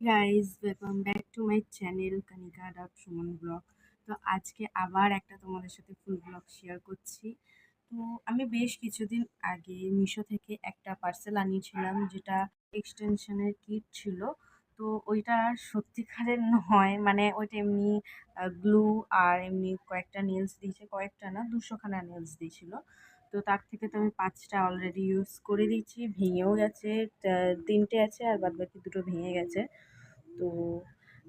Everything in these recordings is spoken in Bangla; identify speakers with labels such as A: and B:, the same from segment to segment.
A: Guys welcome back to my channel Kanika ডাব সুমন ব্লগ তো আজকে আবার একটা তোমাদের সাথে ফুল ব্লগ শেয়ার করছি। তো আমি বেশ কিছুদিন আগে মিশো থেকে একটা পার্সেল আনিয়েছিলাম, যেটা এক্সটেনশনের কিট ছিল। তো ওইটা সত্যিকারের নয় মানে ওইটা এমনি গ্লু আর এমনি কয়েকটা নেলস দিয়েছে, কয়েকটা না, দুশোখানা নেলস দিয়েছিল। তো তার থেকে তো আমি পাঁচটা অলরেডি ইউজ করে দিয়েছি, ভেঙেও গেছে তিনটে আছে আর বাদ বাকি দুটো ভেঙে গেছে। তো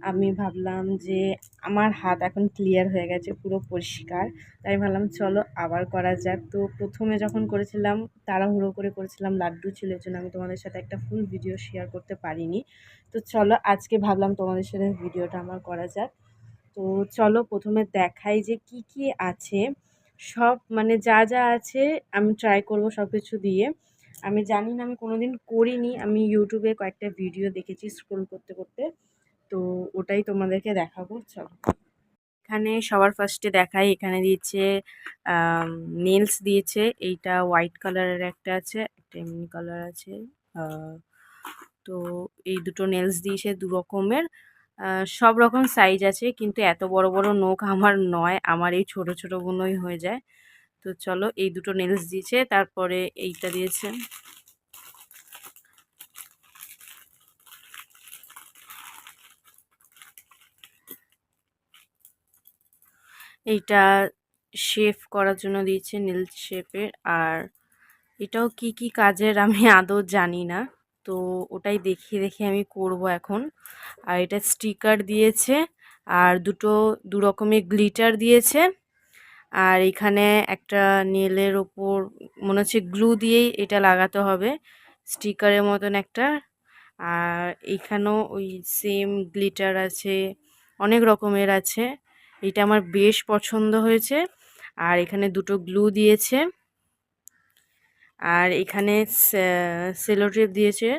A: আমি ভাবলাম যে আমার হাত এখন ক্লিয়ার হয়ে গেছে, পুরো পরিষ্কার। তাই ভাবলাম চলো আবার করা যাক। তো প্রথমে যখন করেছিলাম, তাড়াহুড়ো করে করেছিলাম, লাড্ডু ছিল জন্য আমি তোমাদের সাথে একটা ফুল ভিডিও শেয়ার করতে পারিনি। তো চলো আজকে ভাবলাম তোমাদের সাথে ভিডিওটা আমার করা যাক। তো চলো প্রথমে দেখাই যে কি কি আছে। সব মানে যা যা আছে আমি ট্রাই করব সব কিছু দিয়ে। আমি জানি না, আমি কোনোদিন করিনি। আমি ইউটিউবে কয়েকটা ভিডিও দেখেছি স্ক্রোল করতে করতে। তো ওটাই তোমাদেরকে দেখাবো, চলো। এখানে সবার ফার্স্টে দেখাই, এখানে দিয়েছে নেলস দিয়েছে। এইটা হোয়াইট কালারের একটা আছে, একটা এমনি কালার আছে। তো এই দুটো নেলস দিয়েছে দু রকমের। সব রকম সাইজ আছে, কিন্তু এত বড় বড় নখ আমার নয়, আমার এই ছোট ছোটোগুলোই হয়ে যায়। তো চলো এই দুটো নেলস দিয়েছে, তারপরে এইটা দিয়েছে। এইটা শেফ করার জন্য দিয়েছে নীল শেপের আর এটাও কি কি কাজের আমি আদৌ জানি না। তো ওটাই দেখে দেখে আমি করব এখন। আর এটা স্টিকার দিয়েছে, আর দুটো, দু রকমের গ্লিটার দিয়েছে। আর এখানে একটা নেলের ওপর, মনে হচ্ছে গ্লু দিয়েই এটা লাগাতে হবে, স্টিকারের মতন একটা। আর এখানেও ওই সেম গ্লিটার আছে, অনেক রকমের আছে। এটা আমার বেশ পছন্দ হয়েছে। আর এখানে দুটো গ্লু দিয়েছে। আর এখানে সেলোটেপ দিয়েছে।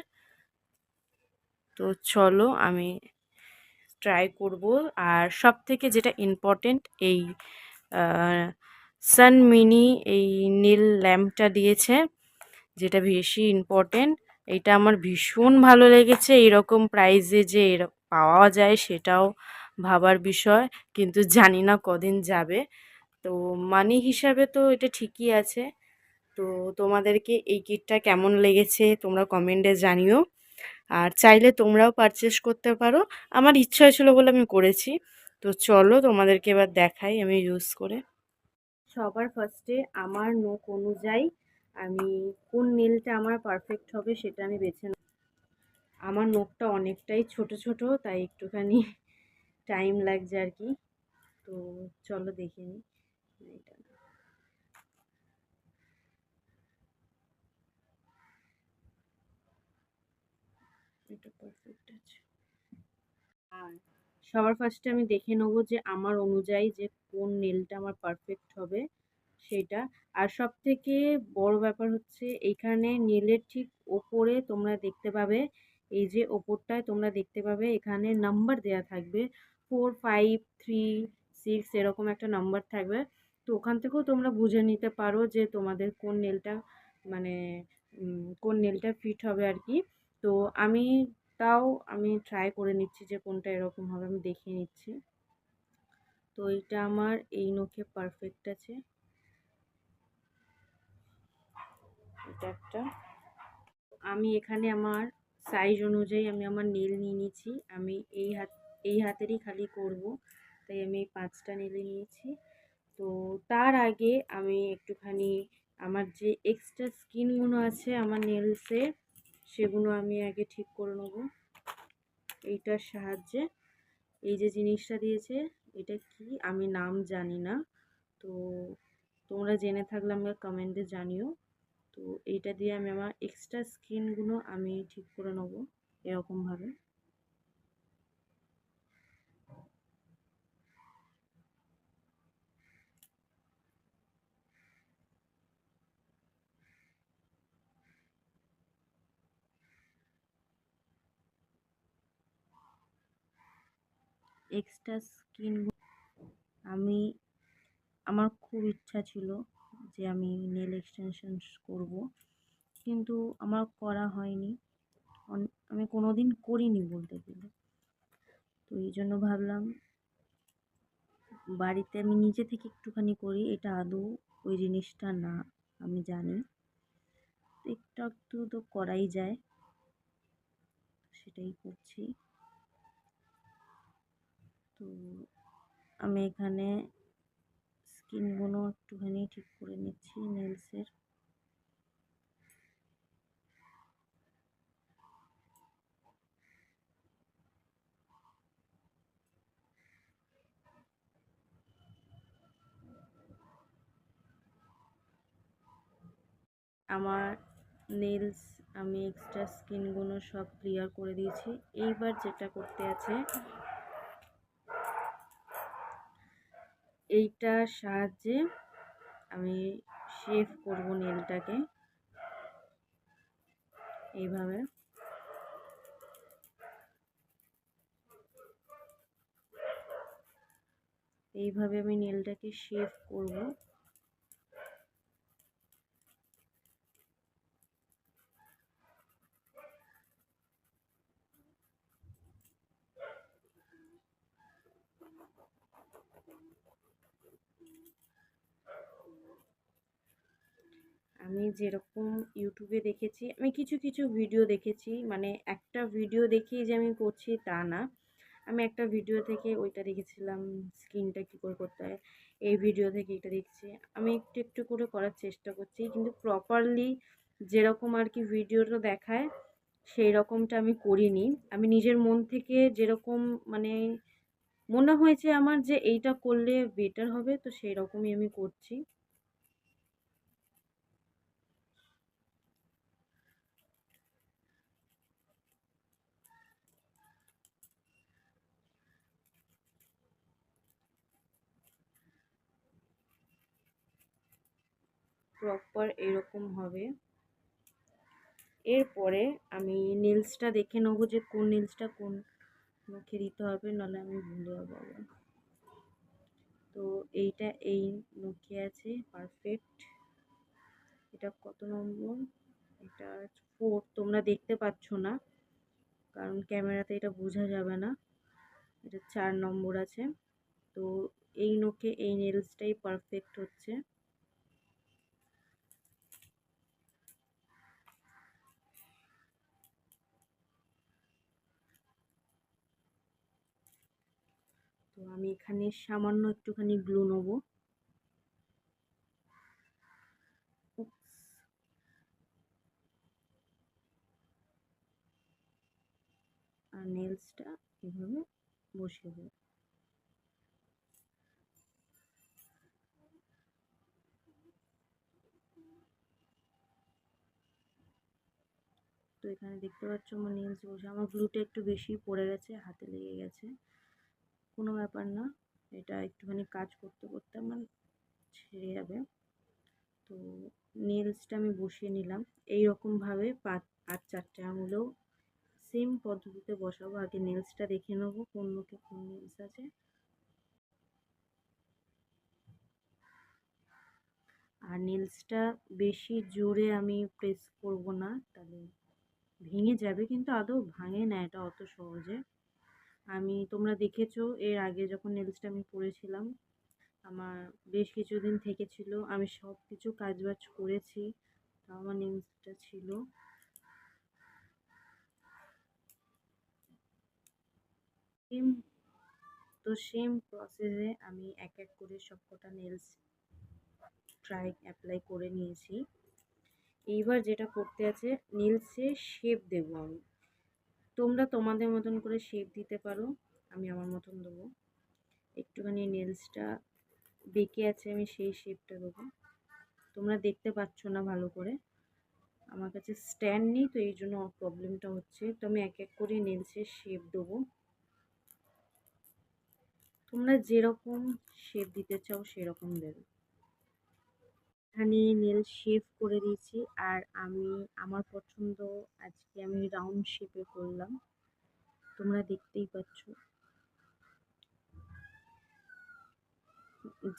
A: তো চলো আমি ট্রাই করব। আর সব থেকে যেটা ইম্পর্টেন্ট এই সান মিনি এই নীল ল্যাম্পটা দিয়েছে, যেটা বেশি ইম্পর্টেন্ট এটা আমার ভীষণ ভালো লেগেছে। এরকম প্রাইজে যে পাওয়া যায় সেটাও ভাবার বিষয়, কিন্তু জানি না কদিন যাবে। তো মানি হিসাবে তো এটা ঠিকই আছে। তো তোমাদেরকে এই কিটটা কেমন লেগেছে তোমরা কমেন্টে জানিও। আর চাইলে তোমরাও পারচেস করতে পারো। আমার ইচ্ছা হয়েছিল বলে আমি করেছি। তো চলো তোমাদেরকে এবার দেখাই আমি ইউজ করে। সবার ফার্স্টে আমার নোক অনুযায়ী আমি কোন নেলটা আমার পারফেক্ট হবে সেটা আমি বেছে আমার নোকটা অনেকটাই ছোট ছোট, তাই একটুখানি টাইম লাগছে আর কি। তো চলো দেখে নিই। এটা পারফেক্ট আছে আর সবার ফার্স্টে আমি দেখে নেব যে আমার অনুযায়ী যে কোন নেলটা আমার পারফেক্ট হবে সেটা। আর সব থেকে বড় ব্যাপার হচ্ছে এইখানে নেলের ঠিক ওপরে তোমরা দেখতে পাবে, এই যে ওপরটায় তোমরা দেখতে পাবে এখানে নাম্বার দেয়া থাকবে ফোর ফাইভ থ্রি সিক্স এরকম একটা নাম্বার থাকবে। তো ওখান থেকেও তোমরা বুঝে নিতে পারো যে তোমাদের কোন নেলটা মানে কোন নেলটা ফিট হবে আর কি। তো আমি তাও আমি ট্রাই করে নিচ্ছি যে কোনটা এরকম হবে আমি দেখিয়ে নিচ্ছি। তো এইটা আমার এই নখে পারফেক্ট আছে। এটা একটা। আমি এখানে আমার সাইজ অনুযায়ী আমি আমার নীল নিয়ে নিয়েছি। আমি এই হাত, এই হাতেরই খালি করব। তাই আমি পাঁচটা নীলে নিয়েছি। তো তার আগে আমি একটুখানি আমার যে এক্সট্রা স্কিনগুলো আছে আমার নেলসে সেগুলো আমি আগে ঠিক করে নেব। এইটার সাহায্যে এই যে জিনিসটা দিয়েছে, এটা কি? আমি নাম জানি না। তো তোমরা জেনে থাকলে আমাকে কমেন্টে জানিও। তো এইটা দিয়ে আমি আমার এক্সট্রা স্কিনগুলো আমি ঠিক করে নেব এরকমভাবে। এক্সট্রা স্কিন আমি, আমার খুব ইচ্ছা ছিল যে আমি নেল এক্সটেনশন করব। কিন্তু আমার করা হয়নি। আমি কোনো দিন করিনি বলতে গেলে। তো এই জন্য ভাবলাম, বাড়িতে আমি নিজে থেকে একটুখানি করি, এটা আদৌ ওই জিনিসটা না, আমি জানি। একটু একটু তো করাই যায়। সেটাই করছি। তো আমি এখানে স্কিনগুলো একটুখানি ঠিক করে নিচ্ছি নেলসের আমার নেলস আমি এক্সট্রা স্কিনগুলো সব ক্লিয়ার করে দিয়েছি। এইবার যেটা করতে আছে এইটার সাহায্যে আমি শেভ করব নেলটাকে এইভাবে। এইভাবে আমি নেলটাকে শেভ করব। আমি যেরকম ইউটিউবে দেখেছি, আমি কিছু কিছু ভিডিও দেখেছি। মানে একটা ভিডিও দেখেই যে আমি করছি তা না। আমি একটা ভিডিও থেকে ওইটা দেখেছিলাম, স্কিনটা কী করে করতে হয়, এই ভিডিও থেকে এটা দেখছি। আমি একটু একটু করে করার চেষ্টা করছি, কিন্তু প্রপারলি যেরকম আর কি ভিডিওটা দেখায় সেই রকমটা আমি করিনি। আমি নিজের মন থেকে যেরকম মানে মনে হয়েছে আমার যে এইটা করলে বেটার হবে, তো সেই রকমই আমি করছি। প্রপার এরকম হবে। এরপরে আমি নীলসটা দেখে নেব যে কোন নীলসটা কোন মুখে দিতে হবে, নাহলে আমি ভুলে যাব তো এইটা এই নখে আছে পারফেক্ট এটা কত নম্বর? এটা ফোর তোমরা দেখতে পাচ্ছ না, কারণ ক্যামেরাতে এটা বোঝা যাবে না। এটা চার নম্বর আছে। তো এই নখে এই নেলসটাই পারফেক্ট হচ্ছে। তো আমি এখানে সামান্য একটুখানি গ্লু নেব। আর নেলসটা এভাবে বসিয়ে দেবো। তো এখানে দেখতে পাচ্ছ আমার নেলস বসে, আমার গ্লুটা একটু বেশি পড়ে গেছে, হাতে লেগে গেছে। কোনো ব্যাপার না। এটা একটুখানি কাজ করতে করতে আমার ছেড়ে যাবে। তো নেলসটা আমি বসিয়ে নিলাম। এই রকমভাবে পাঁচ আর চারটে আঙুলেও সেম পদ্ধতিতে বসাবো। আগে নেলসটা দেখে নেব কোন লোকে কোন নেলস আছে। আর নেলসটা বেশি জোরে আমি প্রেস করব না, তাহলে ভেঙে যাবে, কিন্তু আদৌ ভাঙে না। এটা অত সহজে। আমি তোমরা দেখেছ, এর আগে যখন নেলসটা আমি পরেছিলাম, আমার বেশ কিছুদিন থেকেছিল আমি সব কিছু কাজবাজ করেছি, তাও আমার নেলসটা ছিল। সেম তো সেম প্রসেসে আমি এক এক করে সবকটা নেলস ট্রাই অ্যাপ্লাই করে নিয়েছি। এইবার যেটা করতে আছে নেলসে শেপ দেবো আমি। তোমরা তোমাদের মতন করে শেপ দিতে পারো, আমি আমার মতন দেবো। একটুখানি নেলসটা বেঁকে আছে, আমি সেই শেপটা দেবো। তোমরা দেখতে পাচ্ছ না ভালো করে। আমার কাছে স্ট্যান্ড নেই, তো এই জন্য প্রবলেমটা হচ্ছে। তো আমি এক এক করে নেলসের শেপ দেবো। তোমরা যেরকম শেপ দিতে চাও, সেরকম দেবে। এখানে নেল শেপ করে দিয়েছি। আর আমি, আমার পছন্দ, আজকে আমি রাউন্ড শেপে করলাম। তোমরা দেখতেই পাচ্ছ।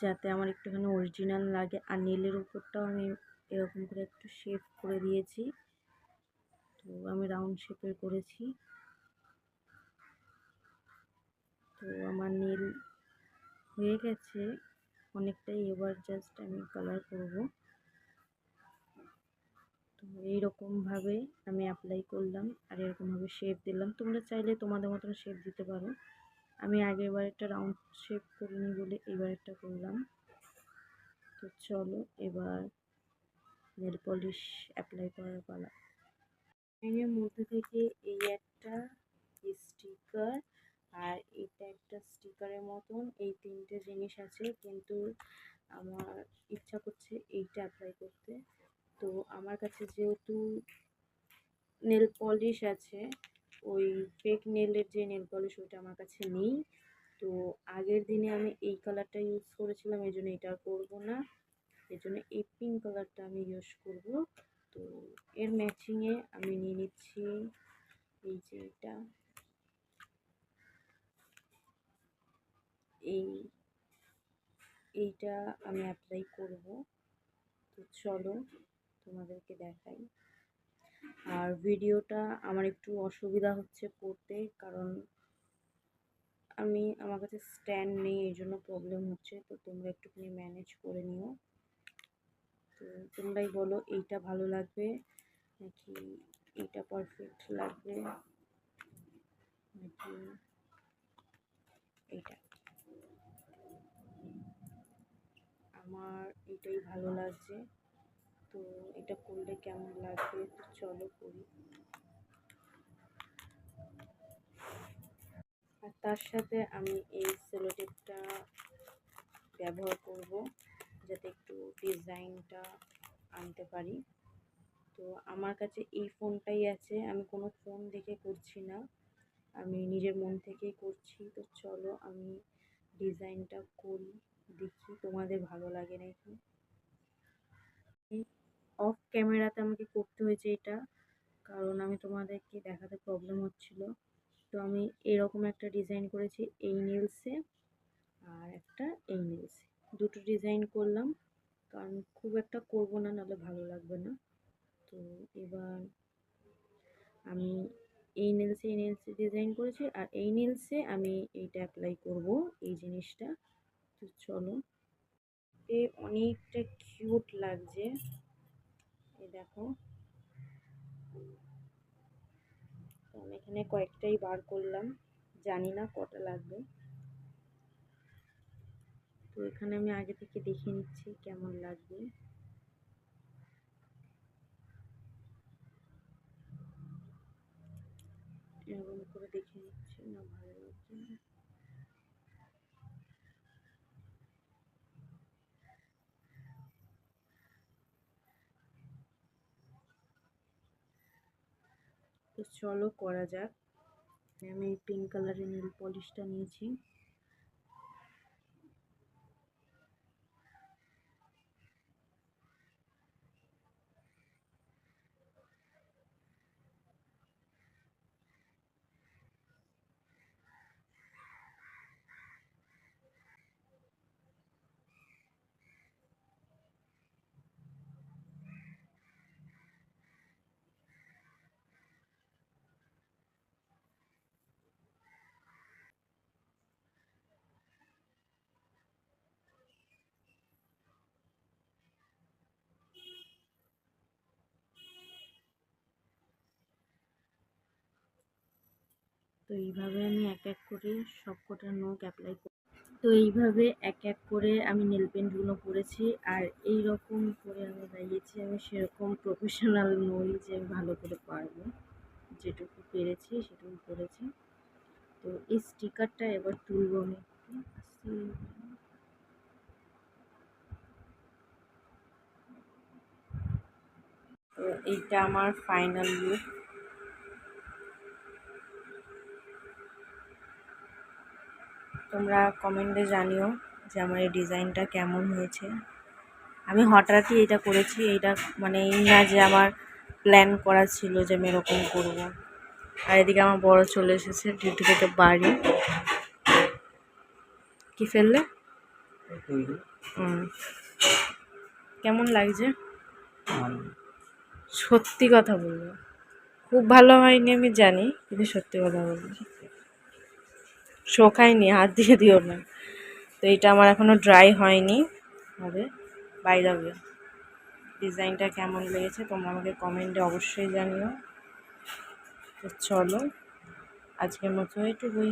A: যাতে আমার একটুখানি অরিজিনাল লাগে। আর নেলের উপরটাও আমি এরকম করে একটু শেপ করে দিয়েছি। তো আমি রাউন্ড শেপের করেছি। তো আমার নীল হয়ে গেছে। অনেকটাই এবার জাস্ট আমি কালার করব। তো এইরকমভাবে আমি অ্যাপ্লাই করলাম আর এরকমভাবে শেপ দিলাম। তোমরা চাইলে তোমাদের মতন শেপ দিতে পারো। আমি আগেরবার একটা রাউন্ড শেপ করিনি বলে এবার একটা করলাম। তো চলো এবার নেল পলিশ অ্যাপ্লাই করার পালা। এর মধ্যে থেকে এই একটা স্টিকার স্টিকারের মতন এই তিনটে জিনিস আছে। কিন্তু আমার ইচ্ছা করছে এইটা অ্যাপ্লাই করতে। তো আমার কাছে যেহেতু নেল পলিশ আছে, ওই ফেক নেলের যে নেল পলিশ ওইটা আমার কাছে নেই। তো আগের দিনে আমি এই কালারটা ইউজ করেছিলাম, এই জন্য এটা করব না। এই জন্য এই পিঙ্ক কালারটা আমি ইউজ করব। তো এর ম্যাচিংয়ে আমি নিয়ে নিচ্ছি। এই যে এটা। এই, এইটা আমি অ্যাপ্লাই করব। তো চলো তোমাদেরকে দেখাই। আর ভিডিওটা আমার একটু অসুবিধা হচ্ছে করতে, কারণ আমি, আমার কাছে স্ট্যান্ড নেই, এই জন্য প্রবলেম হচ্ছে। তো তোমরা একটুখানি ম্যানেজ করে নিও। তো তোমরাই বলো, এইটা ভালো লাগবে নাকি এইটা পারফেক্ট লাগবে? নাকি এইটা? আমার এটাই ভালো লাগছে। তো এটা করলে কেমন লাগবে তো চলো করি। আর তার সাথে আমি এই সেলোটেপটা ব্যবহার করব, যাতে একটু ডিজাইনটা আনতে পারি। তো আমার কাছে এই ফোনটাই আছে, আমি কোনো ফোন দেখে করছি না। আমি নিজের মন থেকেই করছি, তো চলো আমি ডিজাইনটা করি। দেখি তোমাদের ভালো লাগে নাকি? অফ ক্যামেরাতে আমাকে করতে হয়েছে এটা, কারণ আমি তোমাদেরকে দেখাতে প্রবলেম হচ্ছিল। তো আমি এরকম একটা ডিজাইন করেছি এই নীলসে আর একটা এই নীলসে দুটো ডিজাইন করলাম, কারণ খুব একটা করব না, নাহলে ভালো লাগবে না। তো এবার আমি এই নেলসে এই নেলসে ডিজাইন করেছি আর এই নেলসে আমি এইটা অ্যাপ্লাই করব, এই জিনিসটা। তো চলো এ অনেকটা কিউট লাগছে। এই দেখো। আমি এখানে কয়েকটাই বার করলাম। জানি না কটা লাগবে। তো এখানে আমি আগে থেকে দেখে নিচ্ছি কেমন লাগবে। এরকম করে দেখে নিচ্ছি না ভালো লাগছে চলো করা যাক। আমি পিঙ্ক কালারের নীল পলিশটা নিয়েছি। তো এইভাবে আমি এক এক করে সব কটা নখ অ্যাপ্লাই করি। তো এইভাবে এক এক করে আমি নেল পেন্টগুলো করেছি আর এই রকম করে আমি দাঁড়িয়েছি আমি সেরকম প্রফেশনাল নই যে আমি ভালো করে পারব। যেটুকু পেরেছি সেটুকু করেছি। তো এই স্টিকারটা এবার তুলব আমি তো এইটা আমার ফাইনাল লুক তোমরা কমেন্টে জানিও যে আমার এই ডিজাইনটা কেমন হয়েছে। আমি হঠাৎই এটা করেছি এইটা মানে এই না যে আমার প্ল্যান করা ছিল যে আমি এরকম করব। আর এদিকে আমার বড় চলে এসেছে ডিউটি থেকে বাড়ি। কি ফেললে? কেমন লাগছে? সত্যি কথা বলব। খুব ভালো হয়নি আমি জানি কিন্তু সত্যি কথা বলব। শোকায়নি, হাত দিয়ে দিও না। তো এটা আমার এখনও ড্রাই হয়নি। হবে বাই হবে ডিজাইনটা কেমন লেগেছে তোমরা আমাকে কমেন্টে অবশ্যই জানিও। তো চলো, আজকের মতো এটুকুই।